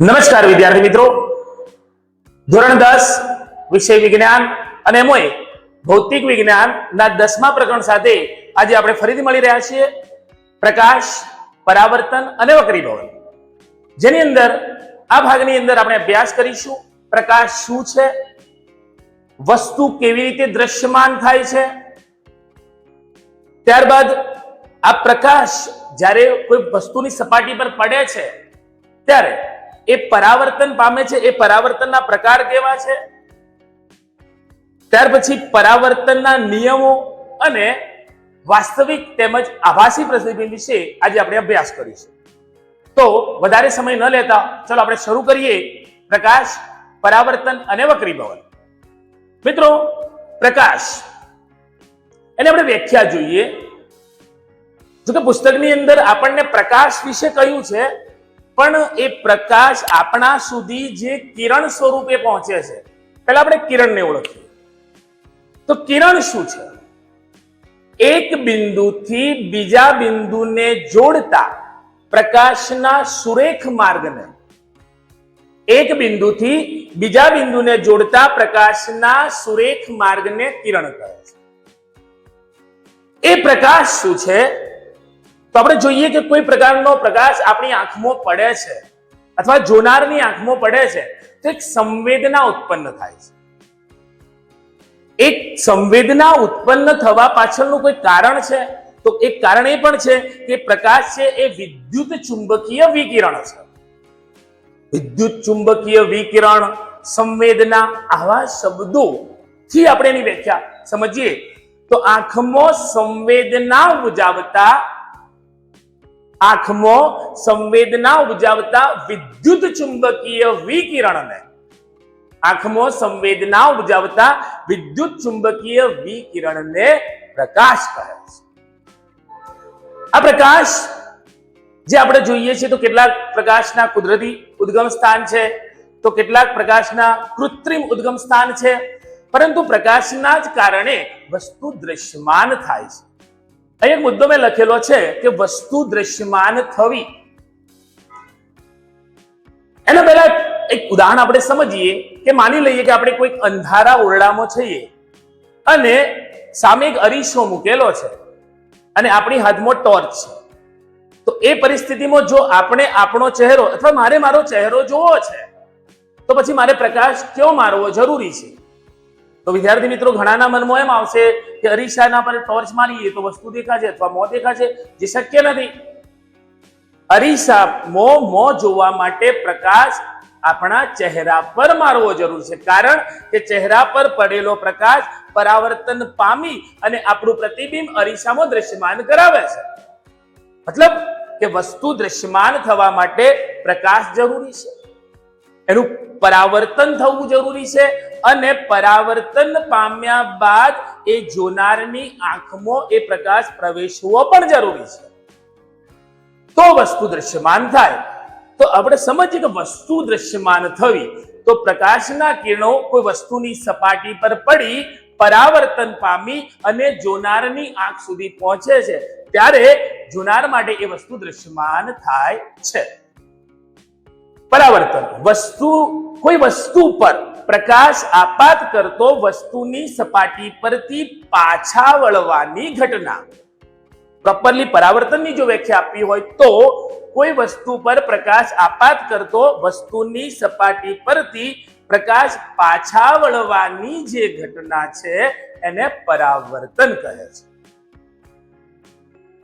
નમસ્કાર વિદ્યાર્થી મિત્રો. ધોરણ દસ, વિષય વિજ્ઞાન અને મોય ભૌતિક વિજ્ઞાનના દસમા પ્રકરણ સાથે આજે આપણે ફરીથી મળી રહ્યા છીએ. પ્રકાશ, પરાવર્તન અને વક્રીભવન. જેની અંદર, આ ભાગની અંદર આપણે અભ્યાસ કરીશું. પ્રકાશ શું છે? વસ્તુ કેવી રીતે દ્રશ્યમાન થાય છે? ત્યારબાદ, આ પ્રકાશ જ્યારે કોઈ વસ્તુની સપાટી પર પડે છે, ત્યારે એ પરાવર્તન પામે છે, એ પરાવર્તનના પ્રકાર કેવા છે? ત્યાર પછી પરાવર્તનના નિયમો અને વાસ્તવિક તેમજ આભાસી પ્રતિબિંબ વિશે આજે આપણે અભ્યાસ કરીશું. તો વધારે સમય ન લેતા ચલો આપણે શરૂ કરીએ. પ્રકાશ, પરાવર્તન અને વક્રીભવન. મિત્રો, પ્રકાશ. એને આપણે વ્યાખ્યા જોઈએ. જો કે પુસ્તકની અંદર આપણને પ્રકાશ વિશે કહ્યું છે પણ એ પ્રકાશ આપણા સુધી જે કિરણ સ્વરૂપે પહોંચે છે. પહેલા આપણે કિરણને ઓળખીએ. તો કિરણ શું છે? એક બિંદુથી બીજા બિંદુને જોડતા પ્રકાશના સુરેખ માર્ગને. એક બિંદુથી બીજા બિંદુને જોડતા પ્રકાશના સુરેખ માર્ગને કિરણ કહે છે. એ પ્રકાશ શું છે? તો આપણે જોઈએ કે કોઈ પ્રકારનો પ્રકાશ આપણી આંખમાં પડે છે અથવા જોનારની આંખમાં પડે છે, તો એક સંવેદના ઉત્પન્ન થાય છે. એક સંવેદના ઉત્પન્ન થવા પાછળનું કોઈ કારણ છે? તો એક કારણ એ પણ છે કે પ્રકાશ છે એ વિદ્યુત ચુંબકીય વિકિરણ છે. વિદ્યુત ચુંબકીય વિકિરણ, સંવેદના આવા શબ્દો થી આપણે એની વ્યાખ્યા સમજીએ. તો આંખમાં સંવેદના ઉપજાવતા આંખમાં સંવેદના ઉપજાવતા વિદ્યુત ચુંબકીય વિકિરણને. આંખમાં સંવેદના ઉપજાવતા વિદ્યુત ચુંબકીય વિકિરણને પ્રકાશ કહે છે. આ પ્રકાશ જે આપણે જોઈએ છીએ તો કેટલાક પ્રકાશના કુદરતી ઉદ્ગમ સ્થાન છે, તો કેટલાક પ્રકાશના કૃત્રિમ ઉદ્ગમ સ્થાન છે, પરંતુ પ્રકાશના જ કારણે વસ્તુ દ્રશ્યમાન થાય છે. અહીં એક મુદ્દો મેં લખેલો છે કે વસ્તુ દ્રશ્યમાન થવી. એના પહેલા એક ઉદાહરણ આપણે સમજીએ કે માની લઈએ કે આપણે કોઈક અંધારા ઓરડામાં છીએ અને સામે એક અરીસો મૂકેલો છે અને આપણી હાથમાં ટોર્ચ છે. તો એ પરિસ્થિતિમાં જો આપણે આપણો ચહેરો અથવા મારે મારો ચહેરો જોવો છે, તો પછી મારે પ્રકાશ કયો મારવો જરૂરી છે? તો વિદ્યાર્થી મિત્રો, ઘણાના મનમાં એમ આવશે કે અરીસાના પર ટોર્ચ મારીએ તો વસ્તુ દેખાશે અથવા મો દેખાશે જે શક્ય નથી. અરીસા, મો મો જોવા માટે પ્રકાશ આપણા ચહેરા પર મારવો જરૂર છે. કારણ કે ચહેરા પર પડેલો પ્રકાશ પરાવર્તન પામી અને આપણું પ્રતિબિંબ અરીસામાં દ્રશ્યમાન કરાવે છે. મતલબ કે વસ્તુ દ્રશ્યમાન થવા માટે પ્રકાશ જરૂરી છે. એનું પરાવર્તન થવું જરૂરી છે. અને પરાવર્તન પામ્યા બાદ એ જોનારની આંખમાં એ પ્રકાશ પ્રવેશવો પણ જરૂરી છે. તો વસ્તુ દ્રશ્યમાન થાય. તો આપણે સમજીએ કે વસ્તુ દ્રશ્યમાન થવી, તો પ્રકાશના કિરણો કોઈ વસ્તુની સપાટી પર પડી, પરાવર્તન પામી અને જોનારની આંખ સુધી પહોંચે છે. ત્યારે જોનાર માટે એ વસ્તુ દ્રશ્યમાન થાય છે. પરાવર્તન, વસ્તુ, કોઈ વસ્તુ પર પ્રકાશ આપાત કરતો વસ્તુની સપાટી પરથી પાછા વળવાની ઘટના. પ્રોપરલી પરાવર્તનની જો વ્યાખ્યા આપી હોય તો કોઈ વસ્તુ પર પ્રકાશ આપાત કરતો વસ્તુની સપાટી પરથી પ્રકાશ પાછા વળવાની જે ઘટના છે એને પરાવર્તન કહે છે.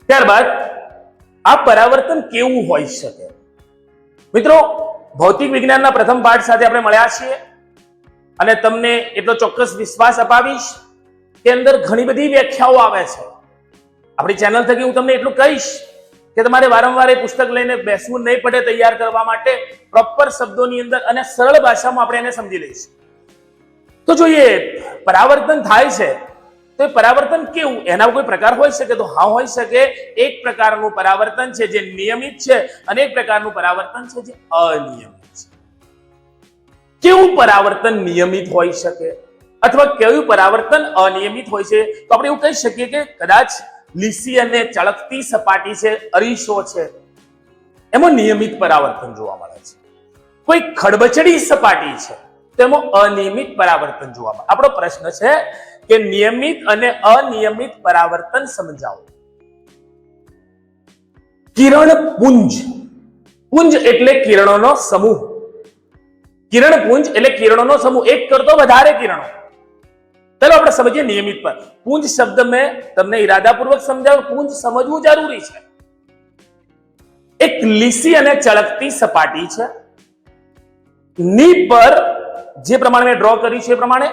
ત્યારબાદ આ પરાવર્તન કેવું હોઈ શકે? મિત્રો, ભૌતિક વિજ્ઞાનના પ્રથમ પાઠ સાથે આપણે મળ્યા છીએ. અને તમને એટલો ચોક્કસ વિશ્વાસ અપાવીશ કે અંદર ઘણી બધી વ્યાખ્યાઓ આવે છે. આપણી ચેનલ થકી હું તમને એટલું કહીશ કે તમારે વારંવાર એ પુસ્તક લઈને બેસવું નહીં પડે તૈયાર કરવા માટે પ્રોપર શબ્દોની અંદર અને સરળ ભાષામાં આપણે એને સમજી લઈશું. તો જોઈએ, પરાવર્તન થાય છે, તો એ પરાવર્તન કેવું? એના કોઈ પ્રકાર હોઈ શકે તો હા હોઈ શકે. એક પ્રકારનું પરાવર્તન છે જે નિયમિત છે અને એક પ્રકારનું પરાવર્તન છે જે અનિયમિત. કેવું પરાવર્તન નિયમિત હોઈ શકે? અથવા કેવું પરાવર્તન અનિયમિત હોય છે? તો આપણે એવું કહી શકીએ કે કદાચ લીસી અને ચળકતી સપાટી છે, અરીસો છે, એમાં નિયમિત પરાવર્તન જોવા મળે છે. કોઈ ખડબચડી સપાટી છે તેમાં અનિયમિત પરાવર્તન જોવા મળે. આપણો પ્રશ્ન છે કે નિયમિત અને અનિયમિત પરાવર્તન સમજાવો. કિરણ પુંજ. પુંજ એટલે કિરણોનો સમૂહ. કિરણ પુંજ એટલે કિરણોનો સમૂહ. એક કરતો વધારે કિરણો. ચલો આપણે સમજીએ નિયમિત પર. પુંજ શબ્દ મેં તમને ઈરાદાપૂર્વક સમજાવ્યો. પુંજ સમજવું જરૂરી છે. એક લીસી અને ચળકતી સપાટી છે. ની પર જે પ્રમાણે મેં ડ્રો કરી છે એ પ્રમાણે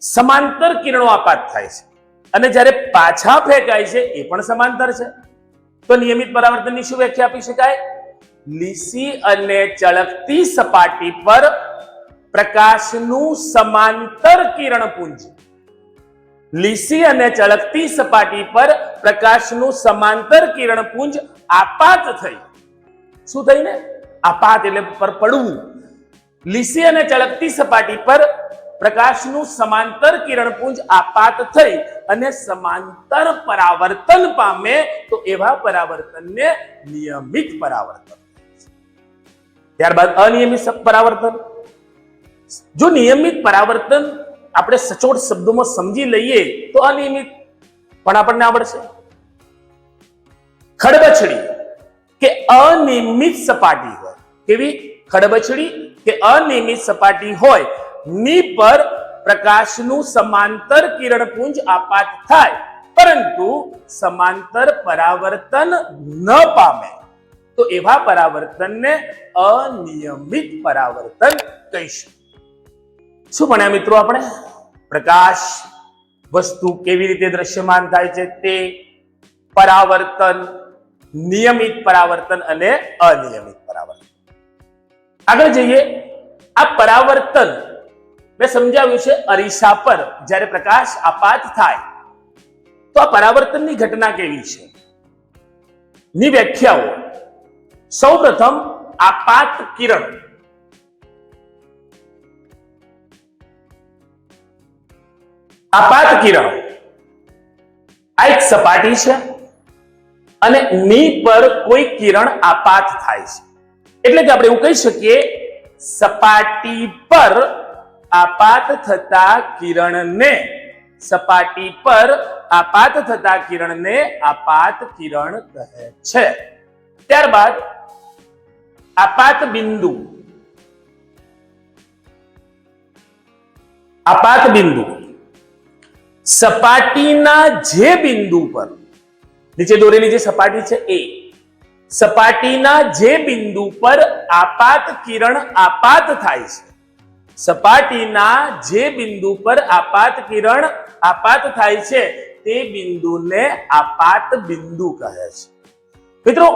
સમાંતર કિરણો આપાત થાય છે. અને જ્યારે પાછા ફેંકાય છે એ પણ સમાંતર છે. તો નિયમિત પરાવર્તનની શું વ્યાખ્યા આપી શકાય? લીસી અને ચળકતી સપાટી પર પ્રકાશનું સમાંતર કિરણપુંજ લીસી અને ચળકતી સપાટી પર પ્રકાશનું સમાંતર કિરણપુંજ આપાત થઈ. શું થઈને? આપાત એટલે પર પડવું. લીસી અને ચળકતી સપાટી પર પ્રકાશનું સમાંતર કિરણપુંજ આપાત થઈ અને સમાંતર પરાવર્તન પામે તો એવા પરાવર્તનને નિયમિત પરાવર્તન. ત્યારબાદ અનિયમિત પરાવર્તન. જો નિયમિત પરાવર્તન આપણે સચોટ શબ્દોમાં સમજી લઈએ તો અનિયમિત પણ આપણને આવડશે. ખડબચડી કે અનિયમિત સપાટી હોય. કેવી? ખડબચડી કે અનિયમિત સપાટી હોય. ની પર પ્રકાશનું સમાંતર કિરણપુંજ આપાત થાય. પરંતુ સમાંતર પરાવર્તન ન પામે. તો એવા પરાવર્તનને અનિયમિત પરાવર્તન કહીશું. શું ભણ્યા મિત્રો આપણે? પ્રકાશ વસ્તુ કેવી રીતે દ્રશ્યમાન થાય છે તે પરાવર્તન, નિયમિત પરાવર્તન અને અનિયમિત પરાવર્તન. આગળ જઈએ. આ પરાવર્તન મેં સમજાવ્યું છે અરીસા પર જ્યારે પ્રકાશ આપાત થાય, તો આ પરાવર્તનની ઘટના કેવી છે? ની વ્યાખ્યાઓ સૌપ્રથમ આપાત કિરણ. આપાત કિરણ આ એક સપાટી છે અને ની પર કોઈ કિરણ આપાત થાય છે. એટલે કે આપણે એવું કહી શકીએ, સપાટી પર આપાત થતા કિરણને, સપાટી પર આપાત થતા કિરણને આપાત કિરણ કહે છે. ત્યારબાદ આપાત બિંદુ આપાત બિંદુ સપાટીના જે બિંદુ પર નીચે દોરેલી જે સપાટી છે એ સપાટીના જે બિંદુ પર આપાત કિરણ આપાત થાય છે સપાટીના જે બિંદુ પર આપાત કિરણ આપાત થાય છે તે બિંદુને આપાત બિંદુ કહે છે મિત્રો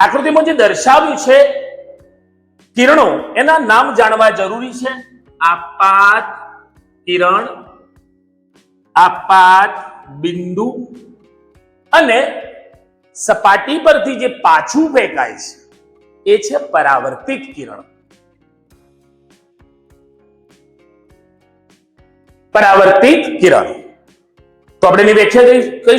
આકૃતિમાં જે દર્શાવ્યું છે, કિરણો એના નામ જાણવા જરૂરી છે. આપાત કિરણ આપાત બિંદુ અને સપાટી પરથી જે પાછું ફેંકાય છે, એ છે પરાવર્તિત કિરણ. પરાવર્તિત કિરણ. તો આપણે એની વ્યાખ્યા કઈ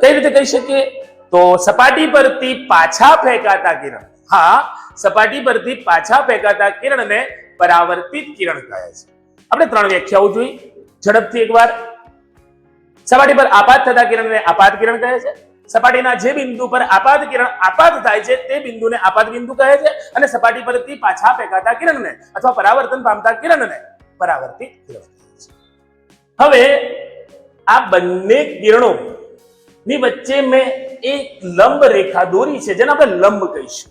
કઈ રીતે કહી શકીએ? તો સપાટી પરથી પાછા ફેંકાતા કિરણ. હા, સપાટી પરથી પાછા ફેંકાતા કિરણને પરાવર્તિત કિરણ કહે છે. આપણે ત્રણ વ્યાખ્યાઓ જોઈ. ઝડપથી એકવાર. સપાટી પર આપાત થતા કિરણને આપાત કિરણ કહે છે. સપાટીના જે બિંદુ પર આપાત કિરણ આપાત થાય છે, તે બિંદુને આપાત બિંદુ કહે છે અને સપાટી પરથી પાછા ફેંકાતા કિરણને અથવા પરાવર્તન પામતા કિરણને પરાવર્તિત કિરણ હવે આ બંને કિરણો ની વચ્ચે મેં એક લંબ રેખા દોરી છે, જેને આપણે લંબ કહીશું.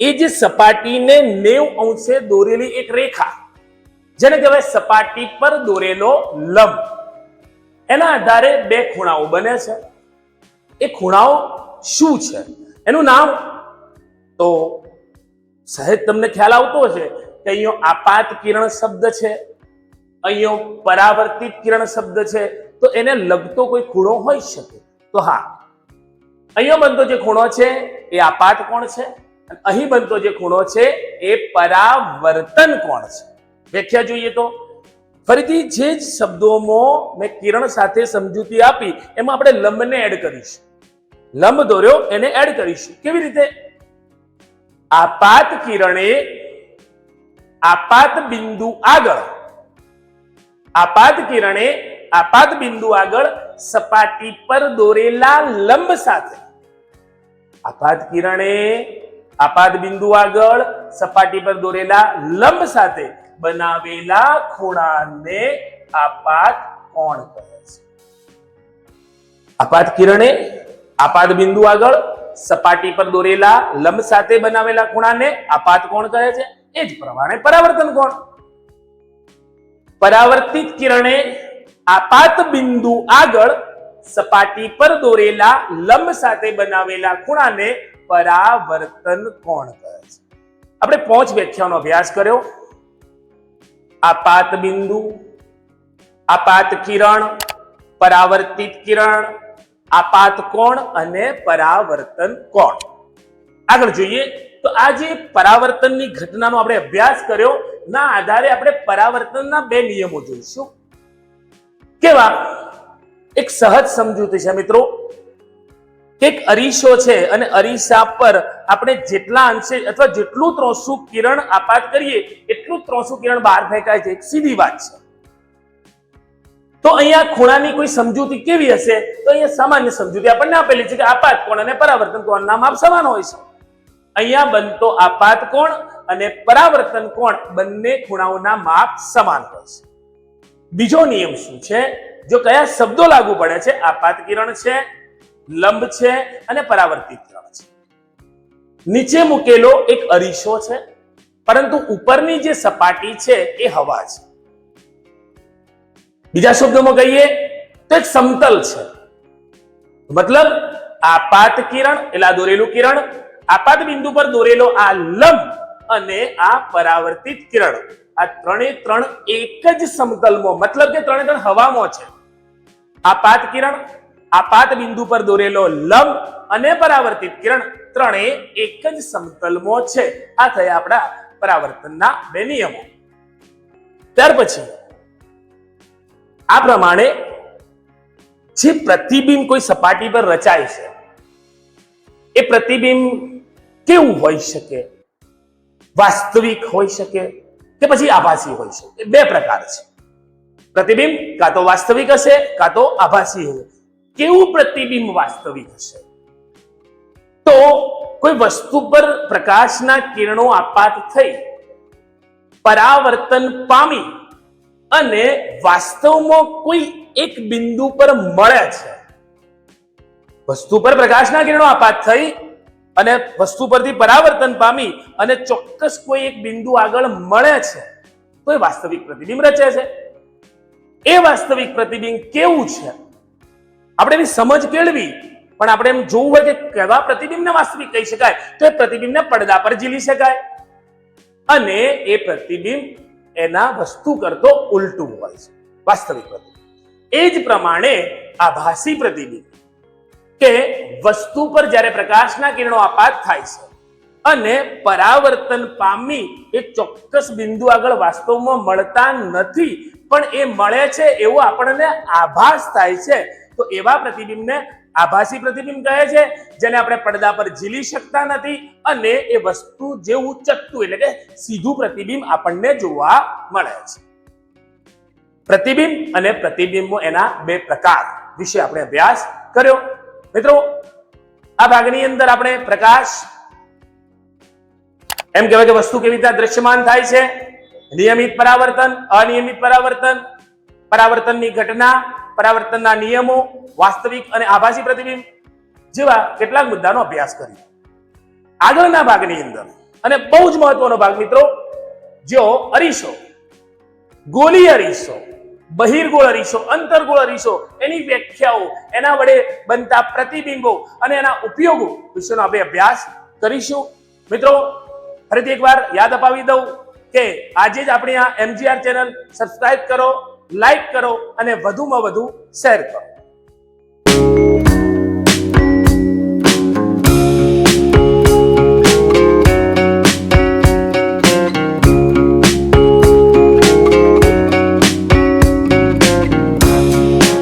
એ જે સપાટીને નેવ અંશે દોરેલી એક રેખા, જેને કહેવાય સપાટી પર દોરેલો લંબ. એના આધારે બે ખૂણાઓ બને છે. એ ખૂણાઓ શું છે? એનું નામ તો સહેજ તમને ખ્યાલ આવતો હશે કે અહીંયા આપાત કિરણ શબ્દ છે, અહીંયા પરાવર્તિત કિરણ શબ્દ છે. તો એને લગતો કોઈ ખૂણો હોઈ શકે. તો હા અહીંયા બનતો જે ખૂણો છે એ આપાત કોણ છે? અને અહીં બનતો જે ખૂણો છે એ પરાવર્તન કોણ છે? વ્યાખ્યા જોઈએ તો. ફરીથી જે જ શબ્દોમાં મેં કિરણ સાથે સમજૂતી આપી, એમાં આપણે લંબને એડ કરીશું. લંબ દોર્યો, એને એડ કરીશું. કેવી રીતે? આપાત કિરણે આપાત બિંદુ આગળ. આપાત કિરણે આપાત બિંદુ આગળ સપાટી પર દોરેલા લંબ સાથે. આપાત કિરણે, આપાત બિંદુ આગળ, સપાટી પર દોરેલા લંબ સાથે બનાવેલા ખૂણાને આપાત કોણ કહે છે? આપાત કિરણે, આપાત બિંદુ આગળ, સપાટી પર દોરેલા લંબ સાથે બનાવેલા ખૂણાને આપાત કોણ કહે છે? એ જ પ્રમાણે પરાવર્તન કોણ? પરાવર્તિત કિરણે આપાત બિંદુ આગળ સપાટી પર દોરેલા લંબ સાથે બનાવેલા ખૂણાને પરાવર્તન કોણ કહે છે? આપણે પાંચ વ્યાખ્યાનો અભ્યાસ કર્યો. આપાત બિંદુ આપાત કિરણ, પરાવર્તિત કિરણ, આપાત કોણ અને પરાવર્તન કોણ? આગળ જોઈએ. તો આ જે પરાવર્તનની ઘટનાનો આપણે અભ્યાસ કર્યો, ના આધારે આપણે પરાવર્તનના બે નિયમો જોઈશું. કેવા? એક સહજ સમજૂતી છે મિત્રો. એક અરીસો છે અને અરીસા પર આપણે જેટલા અંશે અથવા જેટલું ત્રોસું કિરણ આપાત કરીએ, એટલું ત્રોસું કિરણ બહાર ફેંકાય છે. એક સીધી વાત છે. તો અહીંયા ખૂણાની કોઈ સમજૂતી કેવી હશે? તો અહીંયા સામાન્ય સમજૂતી આપણને આપેલી છે કે આપાત કોણ અને પરાવર્તન કોણના માપ સમાન હોય છે. અહીંયા બનતો આપાત કોણ અને પરાવર્તન કોણ? બંને ખૂણાઓના માપ સમાન હોય છે. બીજો નિયમ શું છે? જો કયા શબ્દો લાગુ પડે છે? આપાત કિરણ છે, લંબ છે અને પરાવર્તિત કિરણ છે. નીચે મૂકેલો એક અરીસો છે, પરંતુ ઉપરની જે સપાટી છે એ હવા છે. બીજા શબ્દોમાં કહીએ તો એક સમતલ છે. મતલબ આપાત કિરણ, એટલે આ દોરેલું કિરણ, આપાત બિંદુ પર દોરેલો આ લંબ અને આ પરાવર્તિત કિરણ. આ ત્રણે ત્રણ એક જ સમતલમાં, મતલબ કે ત્રણે ત્રણ હવામાં છે. આ પાત કિરણ આપાત બિંદુ પર દોરેલો લંબ અને પરાવર્તિત કિરણ ત્રણે એક જ સમતલમાં છે. આ થયા આપણા પરાવર્તનના બે નિયમો. ત્યાર પછી, આ પ્રમાણે જે પ્રતિબિંબ કોઈ સપાટી પર રચાય છે, એ પ્રતિબિંબ કેવું હોઈ શકે? વાસ્તવિક હોઈ શકે? કે પછી આભાસી હોય છે. એ બે પ્રકાર છે. પ્રતિબિંબ કાં તો વાસ્તવિક હશે, કાં તો આભાસી હશે. કેવું પ્રતિબિંબ વાસ્તવિક હશે? તો કોઈ વસ્તુ પર પ્રકાશના કિરણો આપાત થઈ, પરાવર્તન પામી અને વાસ્તવમાં કોઈ એક બિંદુ પર મળે છે. વસ્તુ પર પ્રકાશના કિરણો આપાત થઈ અને વસ્તુ પરથી પરાવર્તન પામી અને ચોક્કસ કોઈ એક બિંદુ આગળ મળે છે, તો એ વાસ્તવિક પ્રતિબિંબ રચે છે. એ વાસ્તવિક પ્રતિબિંબ કેવું છે? આપણે એની સમજ કેળવી, પણ આપણે એમ જોવું હોય કે કેવા પ્રતિબિંબને વાસ્તવિક કહી શકાય? તો એ પ્રતિબિંબને પડદા પર ઝીલી શકાય. અને એ પ્રતિબિંબ એના વસ્તુ કરતો ઉલટું હોય છે, વાસ્તવિક પ્રતિબિંબ. એ જ પ્રમાણે આભાસી પ્રતિબિંબ કે વસ્તુ પર જ્યારે પ્રકાશના કિરણો આપાત થાય છે અને પરાવર્તન પામી એ ચોક્કસ બિંદુ આગળ વાસ્તવમાં મળતા નથી, પણ એ મળે છે એવો આપણને આભાસ થાય છે. તો એવા પ્રતિબિંબને આભાસી પ્રતિબિંબ કહે છે, જેને આપણે પડદા પર ઝીલી શકતા નથી અને એ વસ્તુ જેવું ચત્તું એટલે કે સીધું પ્રતિબિંબ આપણને જોવા મળે છે. પ્રતિબિંબ અને પ્રતિબિંબો એના બે પ્રકાર વિશે આપણે અભ્યાસ કર્યો. મિત્રો, આ ભાગની અંદર આપણે પ્રકાશ એમ કહેવાય કે વસ્તુ કેવી રીતે દ્રશ્યમાન થાય છે? નિયમિત પરાવર્તન, અનિયમિત પરાવર્તન, પરાવર્તનની ઘટના, પરાવર્તનના નિયમો, વાસ્તવિક અને આભાસી પ્રતિબિંબ જેવા કેટલાક મુદ્દાનો અભ્યાસ કર્યો આગળના ભાગની અંદર, અને બહુ જ મહત્વનો ભાગ મિત્રો જો અરીસો ગોલી અરીસો બહિર્ગોળ અરીસો અંતર્ગોળ અરીસો એની વ્યાખ્યાઓ, એના વડે બનતા પ્રતિબિંબો અને એના ઉપયોગો વિશેનો આપણે અભ્યાસ કરીશું. મિત્રો, ફરીથી એકવાર યાદ અપાવી દઉં કે આજે જ આપણી આ એમજીઆર ચેનલ સબસ્ક્રાઇબ કરો લાઈક કરો અને વધુમાં વધુ શેર કરો.